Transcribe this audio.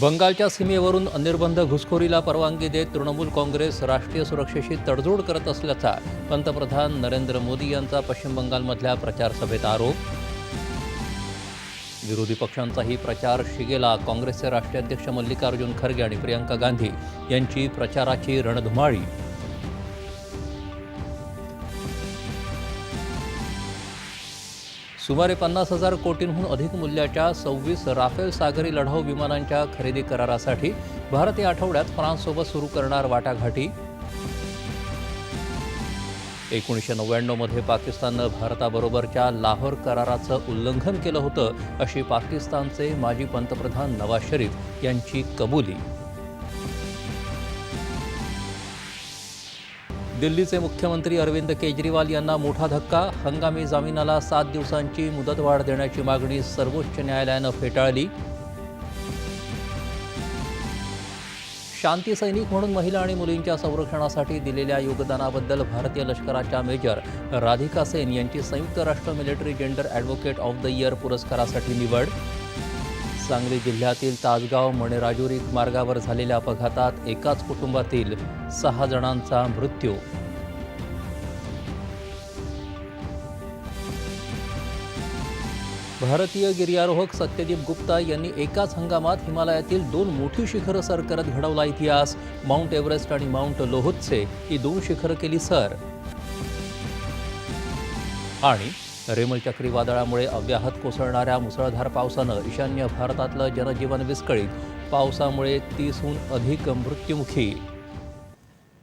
बंगालच्या सीमेवरून अनिर्बंध घुसखोरीला परवानगी देत तृणमूल काँग्रेस राष्ट्रीय सुरक्षेशी तडजोड करत असल्याचा पंतप्रधान नरेंद्र मोदी यांचा पश्चिम बंगालमधल्या प्रचारसभेत आरोप. विरोधी पक्षांचाही प्रचार शिगेला काँग्रेसचे राष्ट्रीय अध्यक्ष मल्लिकार्जुन खरगे आणि प्रियंका गांधी यांची प्रचाराची रणधुमाळी. सुमारे पन्नास हजार कोटींहून अधिक मूल्याच्या सव्वीस राफेल सागरी लढाऊ विमानांच्या खरेदी करारासाठी भारत या आठवड्यात फ्रान्ससोबत सुरू करणार वाटाघाटी. एकोणीसशे नव्याण्णवमध्ये पाकिस्ताननं भारताबरोबरच्या लाहोर कराराचं उल्लंघन केलं होतं अशी पाकिस्तानचे माजी पंतप्रधान नवाज शरीफ यांची कबुली. दिल्लीचे मुख्यमंत्री अरविंद केजरीवाल यांना मोठा धक्का. हंगामी जामिनाला सात दिवसांची मुदतवाढ देण्याची मागणी सर्वोच्च न्यायालयानं फेटाळली. शांती सैनिक म्हणून महिला आणि मुलींच्या संरक्षणासाठी दिलेल्या योगदानाबद्दल भारतीय लष्कराच्या मेजर राधिका सेन यांची संयुक्त राष्ट्र military gender advocate of the year पुरस्कारासाठी निवड. सांगली जिल्ह्यातील तासगाव मणेराजुरी मार्गावर झालेल्या अपघातात एकाच कुटुंबातील सहा जणांचा मृत्यू. भारतीय गिर्यारोहक सत्यदीप गुप्ता यांनी एकाच हंगामात हिमालयातील दोन मोठी शिखरं सर करत घडवला इतिहास. माउंट एव्हरेस्ट आणि माउंट लोहोत्से ही दोन शिखरं केली सर. आणि रेमल चक्रीवादळामुळे अव्याहत कोसळणाऱ्या मुसळधार पावसानं ईशान्य भारतातलं जनजीवन विस्कळीत. पावसामुळे तीसहून अधिक मृत्युमुखी.